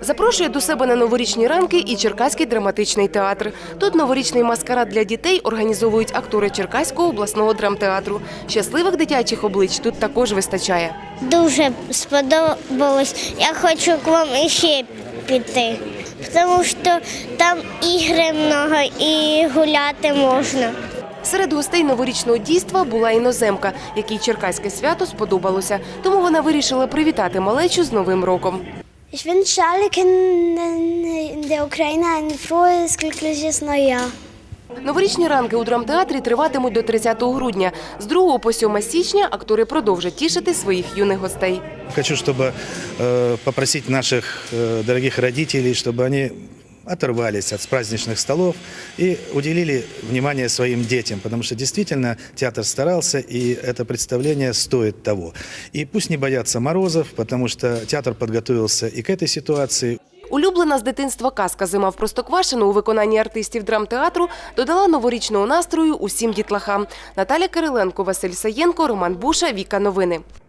Запрошує до себе на новорічні ранки і Черкаський драматичний театр. Тут новорічний маскарад для дітей організовують актори Черкаського обласного драмтеатру. Щасливих дитячих облич тут також вистачає. Дуже сподобалось. Я хочу к вам іще піти, тому що там ігри много і гуляти можна. Серед гостей новорічного дійства була іноземка, якій черкаське свято сподобалося. Тому вона вирішила привітати малечу з Новим роком. Ich wünsche alle Kindern in der Ukraine ein frohes, glückliches Neujahr. Новорічні ранки у драмтеатрі триватимуть до 30 грудня. З 2 по 7 січня актори продовжать тішити своїх юних гостей. Хочу, чтобы э, попросить наших э, дорогих родителей, чтобы они оторвались от праздничных столов и уделили внимание своим детям, потому что действительно театр старался, и это представление стоит того. И пусть не боятся морозов, потому что театр подготовился и к этой ситуации, Улюблена з дитинства казка Зима в Простоквашино у виконанні артистів драмтеатру додала новорічного настрою усім дітлахам. Наталя Кириленко, Василь Саєнко, Роман Буша, Віка Новини.